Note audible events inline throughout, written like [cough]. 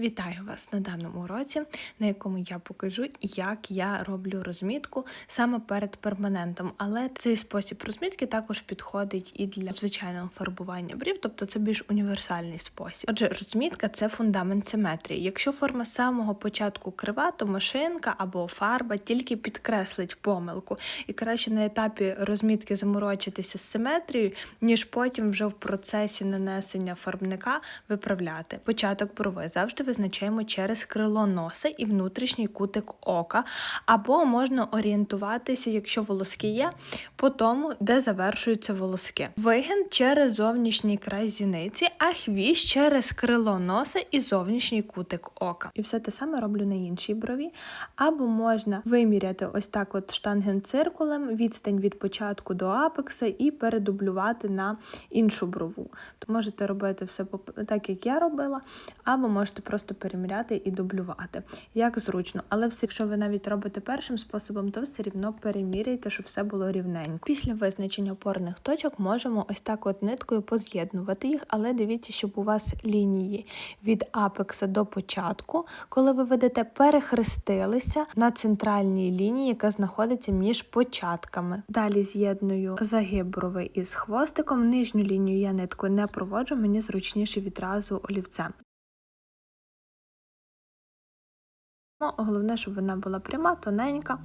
Вітаю вас на даному уроці, на якому я покажу, як я роблю розмітку саме перед перманентом. Але цей спосіб розмітки також підходить і для звичайного фарбування брів, тобто це більш універсальний спосіб. Отже, розмітка це фундамент симетрії. Якщо форма самого початку крива, то машинка або фарба тільки підкреслить помилку, і краще на етапі розмітки заморочитися з симетрією, ніж потім вже в процесі нанесення фарбника виправляти. Початок брови завжди визначаємо через крило носа і внутрішній кутик ока, або можна орієнтуватися, якщо волоски є, по тому, де завершуються волоски. Вигін через зовнішній край зіниці, а хвіст через крило носа і зовнішній кутик ока. І все те саме роблю на іншій брові. Або можна виміряти ось так от штангенциркулем відстань від початку до апекса і передублювати на іншу брову. То можете робити все так, як я робила, або можете просто переміряти і дублювати. Як зручно, але все, якщо ви навіть робите першим способом, то все рівно переміряйте, щоб все було рівненько. Після визначення опорних точок можемо ось так от ниткою поз'єднувати їх, але дивіться, щоб у вас лінії від апекса до початку, коли ви ведете, перехрестилися на центральній лінії, яка знаходиться між початками. Далі з'єдную загиб брови із хвостиком. Нижню лінію я ниткою не проводжу, мені зручніше відразу олівцем. Головне, щоб вона була пряма, тоненька.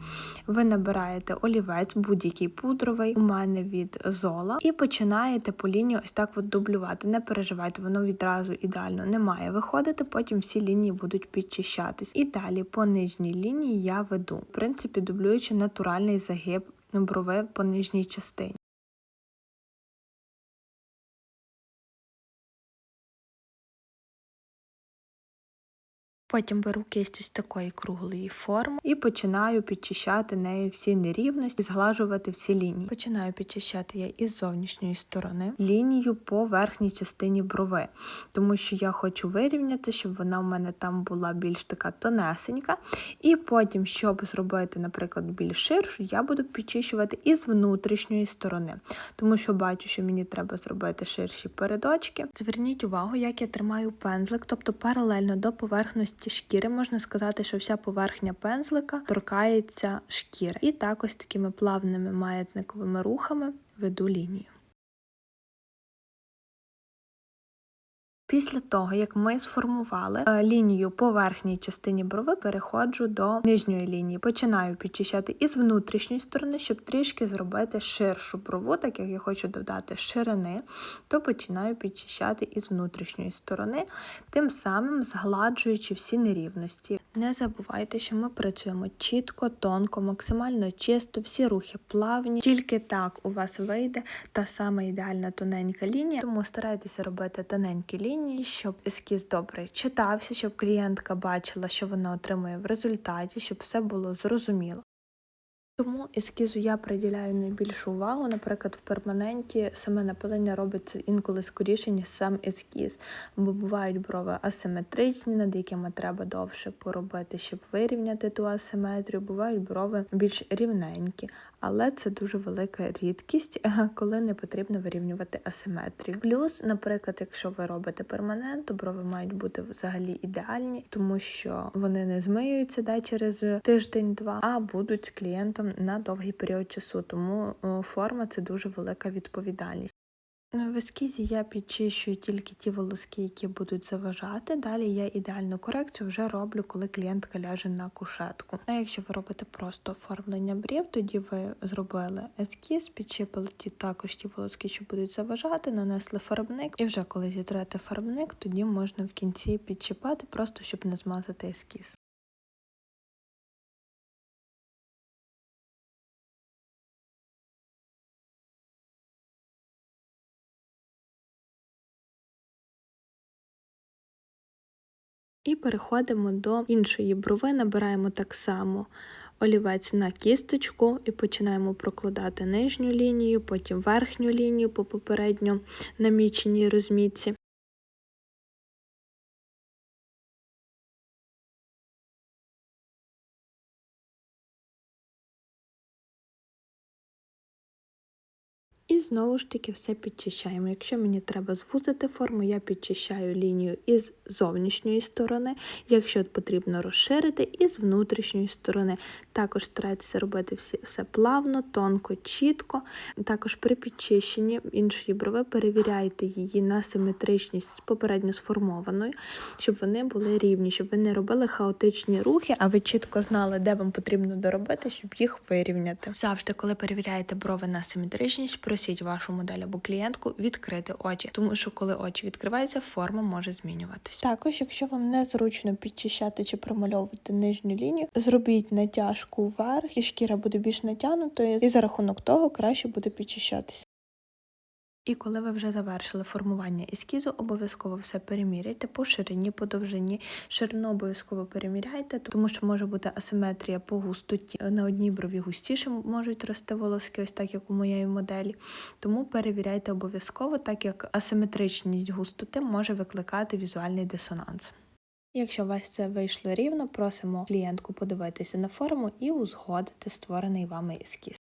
Ви набираєте олівець, будь-який пудровий, у мене від зола, і починаєте по лінії ось так от дублювати. Не переживайте, воно відразу ідеально не має виходити, потім всі лінії будуть підчищатись. І далі по нижній лінії я веду, в принципі, дублюючи натуральний загиб брови по нижній частині. Потім беру кисть ось такої круглої форми і починаю підчищати нею всі нерівності, зглажувати всі лінії. Починаю підчищати я із зовнішньої сторони лінію по верхній частині брови, тому що я хочу вирівняти, щоб вона в мене там була більш така тонесенька. І потім, щоб зробити, наприклад, більш ширшу, я буду підчищувати із внутрішньої сторони, тому що бачу, що мені треба зробити ширші передочки. Зверніть увагу, як я тримаю пензлик, тобто паралельно до поверхності шкіри можна сказати, що вся поверхня пензлика торкається шкіри. І так ось такими плавними маятниковими рухами веду лінію. Після того, як ми сформували е, лінію по верхній частині брови, переходжу до нижньої лінії. Починаю підчищати із внутрішньої сторони, щоб трішки зробити ширшу брову, так як я хочу додати ширини, то починаю підчищати із внутрішньої сторони, тим самим згладжуючи всі нерівності. Не забувайте, що ми працюємо чітко, тонко, максимально чисто, всі рухи плавні, тільки так у вас вийде та сама ідеальна тоненька лінія, тому старайтеся робити тоненькі лінії лінії, щоб ескіз добре читався, щоб клієнтка бачила, що вона отримує в результаті, щоб все було зрозуміло. Тому ескізу я приділяю найбільшу увагу. Наприклад, в перманенті саме напилення робиться інколи скоріше, ніж сам ескіз, бо бувають брови асиметричні, над якими треба довше поробити, щоб вирівняти ту асиметрію. Бувають брови більш рівненькі, але це дуже велика рідкість, [laughs] коли не потрібно вирівнювати асиметрію. Плюс, наприклад, якщо ви робите перманент, то брови мають бути взагалі ідеальні, тому що вони не змиються да, через тиждень-два, а будуть з клієнтом на довгий період часу. Тому форма це дуже велика відповідальність. В ескізі я підчищую тільки ті волоски, які будуть заважати. Далі я ідеальну корекцію вже роблю, коли клієнтка ляже на кушетку. А якщо ви робите просто оформлення брів, тоді ви зробили ескіз, підчепили ті також ті волоски, що будуть заважати, нанесли фарбник, і вже коли зітрете фарбник, тоді можна в кінці підчіпати, просто щоб не змазати ескіз. І переходимо до іншої брови, набираємо так само олівець на кісточку і починаємо прокладати нижню лінію, потім верхню лінію по попередньо наміченій розмітці. І знову ж таки все підчищаємо. Якщо мені треба звузити форму, я підчищаю лінію із зовнішньої сторони, якщо потрібно розширити, і з внутрішньої сторони. Також старайтеся робити все плавно, тонко, чітко. Також при підчищенні іншої брови перевіряйте її на симетричність попередньо сформованою, щоб вони були рівні, щоб ви не робили хаотичні рухи, а ви чітко знали, де вам потрібно доробити, щоб їх вирівняти. Завжди, коли перевіряєте брови на симетричність, просіть вашу модель або клієнтку відкрити очі, тому що коли очі відкриваються, форма може змінюватися. Також, якщо вам незручно підчищати чи промальовувати нижню лінію, зробіть натяжку вверх, і шкіра буде більш натягнутою, і за рахунок того краще буде підчищатися. І коли ви вже завершили формування ескізу, обов'язково все переміряйте по ширині, по довжині. Ширину обов'язково переміряйте, тому що може бути асиметрія по густоті. На одній брові густіше можуть рости волоски, ось так як у моєї моделі. Тому перевіряйте обов'язково, так як асиметричність густоти може викликати візуальний дисонанс. Якщо у вас це вийшло рівно, просимо клієнтку подивитися на форму і узгодити створений вами ескіз.